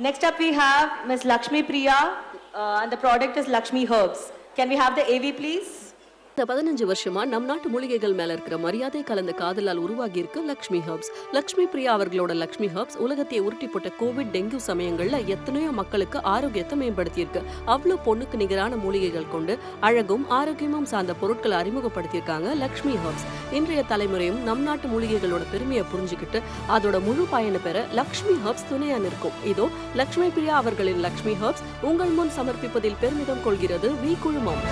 Next up, we have Ms. Lakshmi Priya, uh, and the product is Lakshmi Herbs. Can we have the AV, please? இந்த பதினஞ்சு வருஷமா நம் நாட்டு மூலிகைகள் மேல இருக்கிற மரியாதை கலந்த காதலால் உருவாகி இருக்கு லக்ஷ்மி ஹர்ப்ஸ். லக்ஷ்மி பிரியா அவர்களோட லக்ஷ்மி ஹர்ப்ஸ் உலகத்தையே உருட்டி போட்ட கோவிட் டெங்கு சமயங்கள்ல எத்தனையோ மக்களுக்கு ஆரோக்கியத்தை மேம்படுத்தியிருக்கு. அவ்வளவு பொண்ணுக்கு நிகரான மூலிகைகள் கொண்டு அழகும் ஆரோக்கியமும் சார்ந்த பொருட்களை அறிமுகப்படுத்தியிருக்காங்க லக்ஷ்மி ஹர்ப்ஸ். இன்றைய தலைமுறையும் நம் நாட்டு மூலிகைகளோட பெருமையை புரிஞ்சுக்கிட்டு அதோட முழு பயனை பெற லக்ஷ்மி ஹர்ப்ஸ் துணையா நிற்கும். இதோ லக்ஷ்மி பிரியா அவர்களின் லக்ஷ்மி ஹர்ப்ஸ் உங்கள் முன் சமர்ப்பிப்பதில் பெருமிதம் கொள்கிறது வி குழுமம்.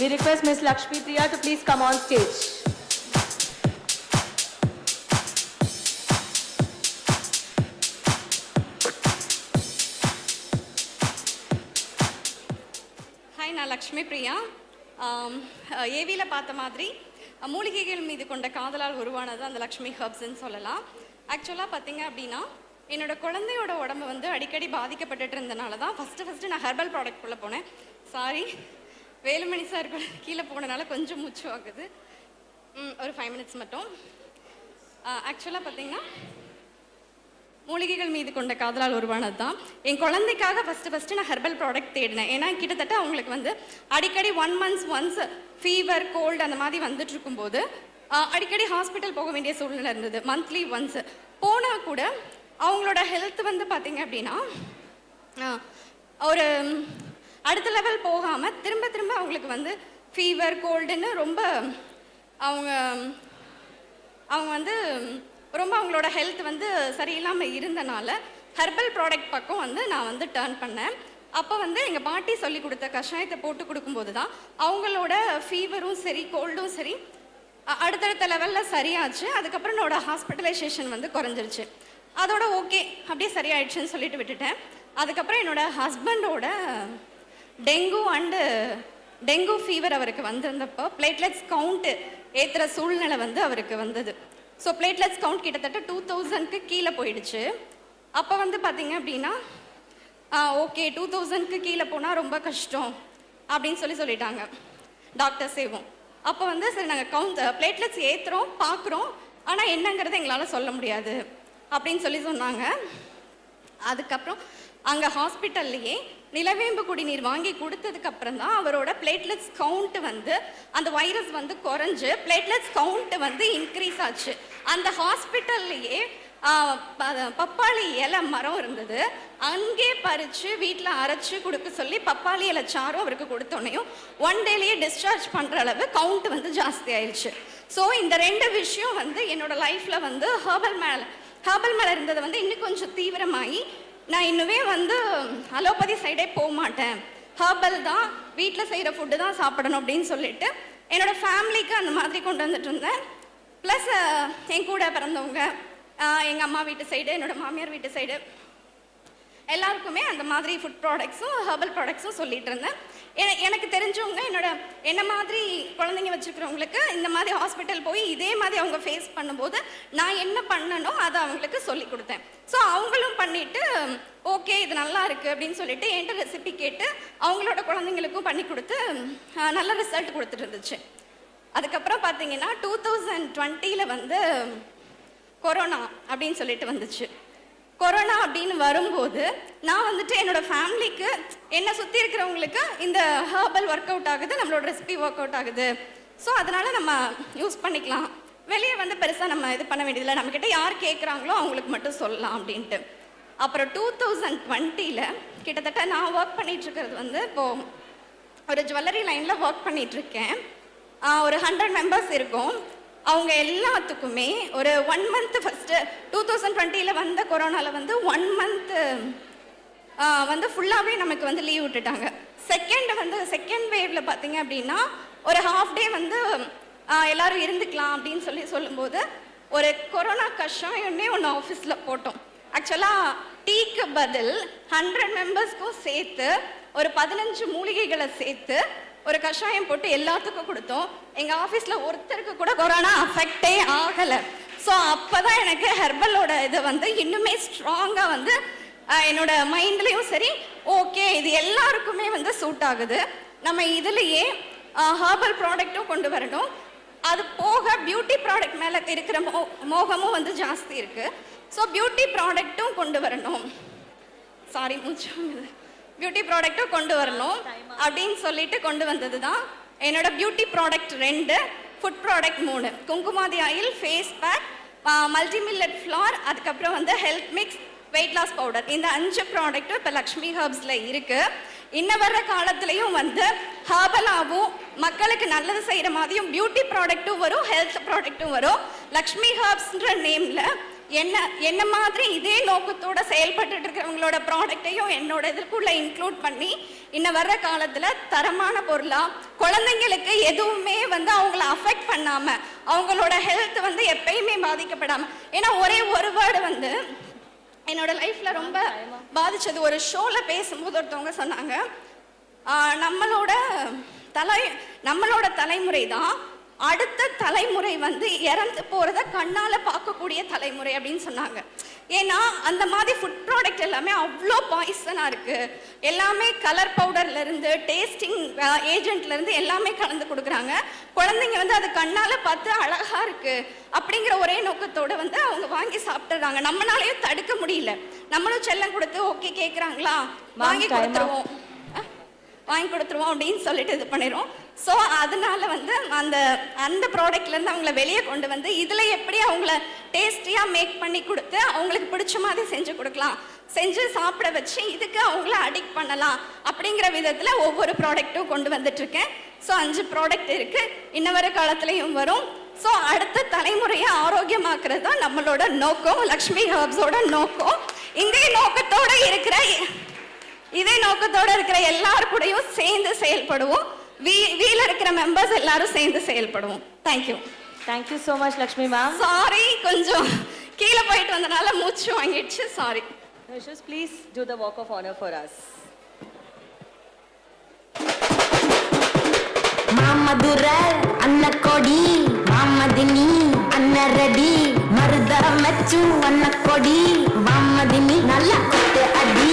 We request Ms. Lakshmi Priya to please come on stage. Hi நான் லக்ஷ்மி பிரியா ஏவியில் பார்த்த மாதிரி uh, மூலிகைகள் மீது கொண்ட காதலால் உருவானது அந்த லக்ஷ்மி ஹர்ப்ஸ்ன்னு சொல்லலாம் ஆக்சுவலாக பார்த்தீங்க அப்படின்னா என்னோட குழந்தையோட உடம்பு வந்து அடிக்கடி பாதிக்கப்பட்டுட்டு இருந்தனால தான் ஃபஸ்ட்டு ஃபஸ்ட்டு நான் ஹெர்பல் ப்ராடக்ட் உள்ளே போனேன் சாரி வேலுமணி சார் கூட கீழே போனனால கொஞ்சம் மூச்சு வாங்குது ம், ஒரு ஃபைவ் மினிட்ஸ் மட்டும். ஆக்சுவலாக பார்த்தீங்கன்னா மூலிகைகள் மீது கொண்ட காதலால் உருவானது தான் என் குழந்தைக்காக ஃபஸ்ட்டு ஃபஸ்ட்டு நான் ஹெர்பல் ப்ராடக்ட் தேடினேன். ஏன்னா கிட்டத்தட்ட அவங்களுக்கு வந்து அடிக்கடி one months once fever cold அந்த மாதிரி வந்துட்டு இருக்கும்போது அடிக்கடி ஹாஸ்பிட்டல் போக வேண்டிய சூழ்நிலை இருந்தது. மந்த்லி ஒன்ஸ் போனால் கூட அவங்களோட ஹெல்த் வந்து பார்த்தீங்க அப்படின்னா ஒரு அடுத்த லெவல் போகாமல் திரும்ப திரும்ப அவங்களுக்கு வந்து ஃபீவர் கோல்டுன்னு ரொம்ப அவங்க அவங்க வந்து ரொம்ப அவங்களோட ஹெல்த் வந்து சரியில்லாமல் இருந்தனால ஹெர்பல் ப்ராடக்ட் பக்கம் வந்து நான் வந்து டேர்ன் பண்ணேன். அப்போ வந்து எங்கள் பாட்டி சொல்லி கொடுத்த கஷாயத்தை போட்டு கொடுக்கும்போது தான் அவங்களோட ஃபீவரும் சரி கோல்டும் சரி அடுத்தடுத்த லெவலில் சரியாச்சு. அதுக்கப்புறம் என்னோட ஹாஸ்பிட்டலைசேஷன் வந்து குறைஞ்சிருச்சு. அதோட ஓகே அப்படியே சரியாயிடுச்சுன்னு சொல்லிட்டு விட்டுட்டேன். அதுக்கப்புறம் என்னோட ஹஸ்பண்டோட டெங்கு அண்டு டெங்கு ஃபீவர் அவருக்கு வந்திருந்தப்போ பிளேட்லெட்ஸ் கவுண்ட்டு ஏற்றுற சூழ்நிலை வந்து அவருக்கு வந்தது. ஸோ பிளேட்லெட்ஸ் கவுண்ட் கிட்டத்தட்ட டூ தௌசண்ட்க்கு கீழே போயிடுச்சு. அப்போ வந்து பார்த்தீங்க அப்படின்னா ஓகே டூ தௌசண்ட்க்கு கீழே போனால் ரொம்ப கஷ்டம் அப்படின்னு சொல்லி சொல்லிட்டாங்க டாக்டர் சேவும் அப்போ வந்து சரி நாங்கள் கவுண்ட் பிளேட்லெட்ஸ் ஏற்றுறோம் பார்க்குறோம் ஆனால் என்னங்கிறத எங்களால் சொல்ல முடியாது அப்படின்னு சொல்லி சொன்னாங்க. அதுக்கப்புறம் அங்கே ஹாஸ்பிட்டல்லையே நிலவேம்பு குடிநீர் வாங்கி கொடுத்ததுக்கு அப்புறம் தான் அவரோட பிளேட்லெட்ஸ் கவுண்ட் வந்து அந்த வைரஸ் வந்து குறைஞ்சு பிளேட்லெட்ஸ் கவுண்ட் வந்து இன்க்ரீஸ் ஆச்சு. அந்த ஹாஸ்பிட்டல்லையே பப்பாளி இலை மரம் இருந்தது. அங்கே பறித்து வீட்டில் அரைச்சி கொடுக்க சொல்லி பப்பாளி இலை சாரும் அவருக்கு கொடுத்தோடனையும் ஒன் டேலேயே டிஸ்சார்ஜ் பண்ணுற அளவு கவுண்ட் வந்து ஜாஸ்தி ஆயிடுச்சு. ஸோ இந்த ரெண்டு விஷயம் வந்து என்னோட லைஃப்பில் வந்து ஹேர்பல் மேலே ஹேர்பல் மேலே இருந்ததை வந்து இன்னும் கொஞ்சம் தீவிரமாகி நான் இன்னுமே வந்து அலோபதி சைடே போக மாட்டேன் ஹர்பல் தான் வீட்டில் செய்கிற ஃபுட்டு தான் சாப்பிடணும் அப்படின்னு சொல்லிட்டு என்னோட ஃபேமிலிக்கு அந்த மாதிரி கொண்டு வந்துட்டு இருந்தேன். ப்ளஸ் என் கூட பிறந்தவங்க எங்கள் அம்மா வீட்டு சைடு என்னோடய மாமியார் வீட்டு சைடு எல்லாருக்குமே அந்த மாதிரி ஃபுட் ப்ராடக்ட்ஸும் ஹர்பல் ப்ராடக்ட்ஸும் சொல்லிட்டு இருந்தேன். எனக்கு தெரிஞ்சவங்க என்னோட என்ன மாதிரி குழந்தைங்க வச்சுருக்கிறவங்களுக்கு இந்த மாதிரி ஹாஸ்பிட்டல் போய் இதே மாதிரி அவங்க ஃபேஸ் பண்ணும்போது நான் என்ன பண்ணனோ அதை அவங்களுக்கு சொல்லி கொடுத்தேன். ஸோ அவங்களும் பண்ணிட்டு ஓகே இது நல்லா இருக்குது அப்படின்னு சொல்லிட்டு என்கிட்ட ரெசிபி கேட்டு அவங்களோட குழந்தைங்களுக்கும் பண்ணி கொடுத்து நல்ல ரிசல்ட் கொடுத்துட்டு இருந்துச்சு. அதுக்கப்புறம் பார்த்தீங்கன்னா டூ தௌசண்ட் டுவெண்ட்டியில் வந்து கொரோனா அப்படின்னு சொல்லிட்டு வந்துச்சு. கொரோனா அப்படின்னு வரும்போது நான் வந்துட்டு என்னோட ஃபேமிலிக்கு என்னை சுற்றி இருக்கிறவங்களுக்கு இந்த ஹேர்பல் ஒர்க் அவுட் ஆகுது நம்மளோட ரெசிபி ஒர்க் அவுட் ஆகுது. ஸோ அதனால் நம்ம யூஸ் பண்ணிக்கலாம். வெளியே வந்து பெருசாக நம்ம இது பண்ண வேண்டியதில்லை. நம்மக்கிட்ட யார் கேட்குறாங்களோ அவங்களுக்கு மட்டும் சொல்லலாம் அப்படின்ட்டு. அப்புறம் டூ தௌசண்ட் டுவெண்ட்டியில் கிட்டத்தட்ட நான் ஒர்க் பண்ணிகிட்ருக்கிறது வந்து இப்போது ஒரு ஜுவல்லரி லைனில் ஒர்க் பண்ணிகிட்ருக்கேன் ஒரு ஹண்ட்ரட் மெம்பர்ஸ் இருக்கும். அவங்க எல்லாத்துக்குமே ஒரு one month first two thousand டுவெண்ட்டியில் வந்த கொரோனாவில் வந்து ஒன் மந்த்து வந்து ஃபுல்லாகவே நமக்கு வந்து லீவ் விட்டுட்டாங்க. செகண்ட் வந்து செகண்ட் வேவ்ல பார்த்தீங்க அப்படின்னா ஒரு ஹாஃப் டே வந்து எல்லாரும் இருந்துக்கலாம் அப்படின்னு சொல்லி சொல்லும்போது ஒரு கொரோனா கஷாயமே ஒன்று ஆஃபீஸில் போட்டோம். ஆக்சுவலாக டீக்கு பதில் ஹண்ட்ரட் மெம்பர்ஸ்க்கும் சேர்த்து ஒரு பதினஞ்சு மூலிகைகளை சேர்த்து ஒரு கஷாயம் போட்டு எல்லாத்துக்கும் கொடுத்தோம். எங்கள் ஆஃபீஸில் ஒருத்தருக்கு கூட கொரோனா அஃபெக்டே ஆகலை. ஸோ அப்போ தான் எனக்கு ஹெர்பலோட இது வந்து இன்னுமே ஸ்ட்ராங்காக வந்து என்னோட மைண்ட்லேயும் சரி ஓகே இது எல்லாருக்குமே வந்து சூட் ஆகுது. நம்ம இதுலேயே ஹார்பல் ப்ராடக்ட்டும் கொண்டு வரணும். அது போக பியூட்டி ப்ராடக்ட் மேலே இருக்கிற மோ மோகமும் வந்து ஜாஸ்தி இருக்குது ஸோ பியூட்டி ப்ராடக்ட்டும் கொண்டு வரணும். சாரி மூச்சு பியூட்டி ப்ராடக்ட்டும் கொண்டு வரணும். அப்படின்னு சொல்லிட்டு கொண்டு வந்தது தான் என்னோட பியூட்டி ப்ராடக்ட் ரெண்டு ஃபுட் ப்ராடக்ட் மூணு. Kumkumadi oil face pack multi millet flour அதுக்கப்புறம் வந்து health mix weight loss powder இந்த அஞ்சு ப்ராடக்ட்டும் இப்போ லக்ஷ்மி ஹர்ப்ஸில் இருக்கு. இன்ன வர்ற காலத்துலேயும் வந்து ஹர்பலாகவும் மக்களுக்கு நல்லது செய்கிற மாதிரியும் பியூட்டி ப்ராடக்ட்டும் வரும் ஹெல்த் ப்ராடக்ட்டும் வரும். லக்ஷ்மி ஹர்ப்ஸ்ன்ற நேமில் என்ன என்ன மாதிரி இதே நோக்கத்தோட செயல்பட்டு இருக்கிறவங்களோட ப்ராடக்ட்டையும் என்னோட இதற்குள்ள இன்க்ளூட் பண்ணி இன்ன வர்ற காலத்துல தரமான பொருளா குழந்தைங்களுக்கு எதுவுமே வந்து அவங்கள அஃபெக்ட் பண்ணாம அவங்களோட ஹெல்த் வந்து எப்பயுமே பாதிக்கப்படாம ஏன்னா ஒரே ஒரு வேர்டு வந்து என்னோட லைஃப்ல ரொம்ப பாதிச்சது. ஒரு ஷோல பேசும்போது ஒருத்தவங்க சொன்னாங்க நம்மளோட தலை நம்மளோட தலைமுறை தான் அடுத்த தலைமுறை வந்து இறந்து போறத கண்ணால பார்க்கக்கூடிய தலைமுறை அப்படின்னு சொன்னாங்க. ஏன்னா அந்த மாதிரி ஃபுட் ப்ராடக்ட் எல்லாமே அவ்வளோ பாய்சனா இருக்கு. எல்லாமே கலர் பவுடர்ல இருந்து டேஸ்டிங் ஏஜென்ட்ல இருந்து எல்லாமே கலந்து கொடுக்குறாங்க. குழந்தைங்க வந்து அது கண்ணால பார்த்து அழகா இருக்கு அப்படிங்கிற ஒரே நோக்கத்தோட வந்து அவங்க வாங்கி சாப்பிட்டுறாங்க. நம்மளாலையும் தடுக்க முடியல. நம்மளும் செல்லம் கொடுத்து ஓகே கேக்குறாங்களா? வாங்கி. கொடுத்துருவோம். வாங்கி கொடுத்துருவோம் அப்படின்னு சொல்லிட்டு இது பண்ணிடுவோம் ஸோ அதனால வந்து அந்த அந்த ப்ராடக்ட்லேருந்து அவங்கள வெளியே கொண்டு வந்து இதில் எப்படி அவங்கள டேஸ்டியாக மேக் பண்ணி கொடுத்து அவங்களுக்கு பிடிச்ச மாதிரி செஞ்சு கொடுக்கலாம். செஞ்சு சாப்பிட வச்சு இதுக்கு அவங்கள அடிக்ட் பண்ணலாம் அப்படிங்கிற விதத்தில் ஒவ்வொரு ப்ராடக்ட்டும் கொண்டு வந்துட்ருக்கேன் ஸோ அஞ்சு ப்ராடக்ட் இருக்குது இன்ன வர காலத்துலேயும் வரும். ஸோ அடுத்த தலைமுறையை ஆரோக்கியமாக்குறது தான் நம்மளோட நோக்கம். லக்ஷ்மி ஹர்ப்ஸோட நோக்கம். இந்த நோக்கத்தோட இருக்கிற இதே நோக்கத்தோட இருக்கிற எல்லார் கூடயும் சேர்ந்து செயல்படுவோம். வீ வீல இருக்கிற மெம்பர்ஸ் எல்லாரும் சேர்ந்து செயல்படுவோம். Thank you thank you so much Lakshmi ma'am sorry கொஞ்சம் கீழே போயிட்டு வந்தனால மூச்சு வாங்கிடுச்சு. Sorry please do the walk of honour for us மாமதுர அண்ண கொடி மாமதினி அண்ண ரெடி மருத மச்சு அண்ண கொடி மாமதினி நல்ல அடி.